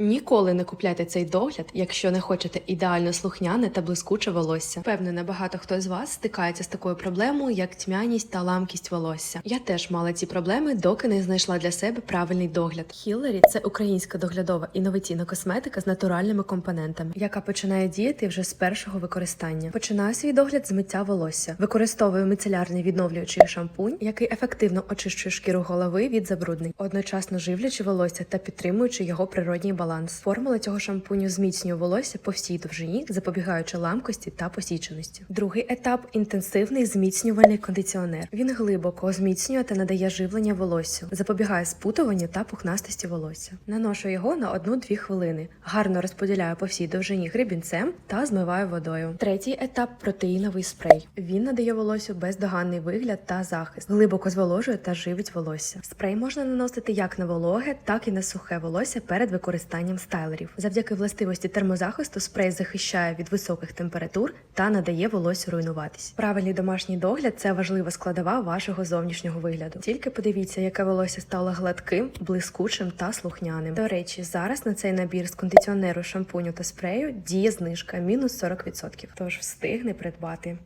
Ніколи не купляйте цей догляд, якщо не хочете ідеально слухняне та блискуче волосся. Впевнена, багато хто з вас стикається з такою проблемою, як тьмяність та ламкість волосся. Я теж мала ці проблеми, доки не знайшла для себе правильний догляд. Хіллері це українська доглядова інноваційна косметика з натуральними компонентами, яка починає діяти вже з першого використання. Починаю свій догляд з миття волосся. Використовую мицелярний відновлюючий шампунь, який ефективно очищує шкіру голови від забруднень, одночасно живлячи волосся та підтримуючи його природній баланс. Формула цього шампуню зміцнює волосся по всій довжині, запобігаючи ламкості та посіченості. Другий етап інтенсивний зміцнювальний кондиціонер. Він глибоко зміцнює та надає живлення волоссю, запобігає спутуванню та пухнастості волосся. Наношу його на 1-2 хвилини. Гарно розподіляю по всій довжині гребінцем та змиваю водою. Третій етап протеїновий спрей. Він надає волосю бездоганний вигляд та захист, глибоко зволожує та живить волосся. Спрей можна наносити як на вологе, так і на сухе волосся перед використанням стайлерів. Завдяки властивості термозахисту спрей захищає від високих температур та надає волосю руйнуватись. Правильний домашній догляд це важлива складова вашого зовнішнього вигляду. Тільки подивіться, яке волосся стало гладким, блискучим та слухняним. До речі, зараз на цей набір з кондиціонеру, шампуню та спрею діє знижка мінус 40%. Тож встигни придбати.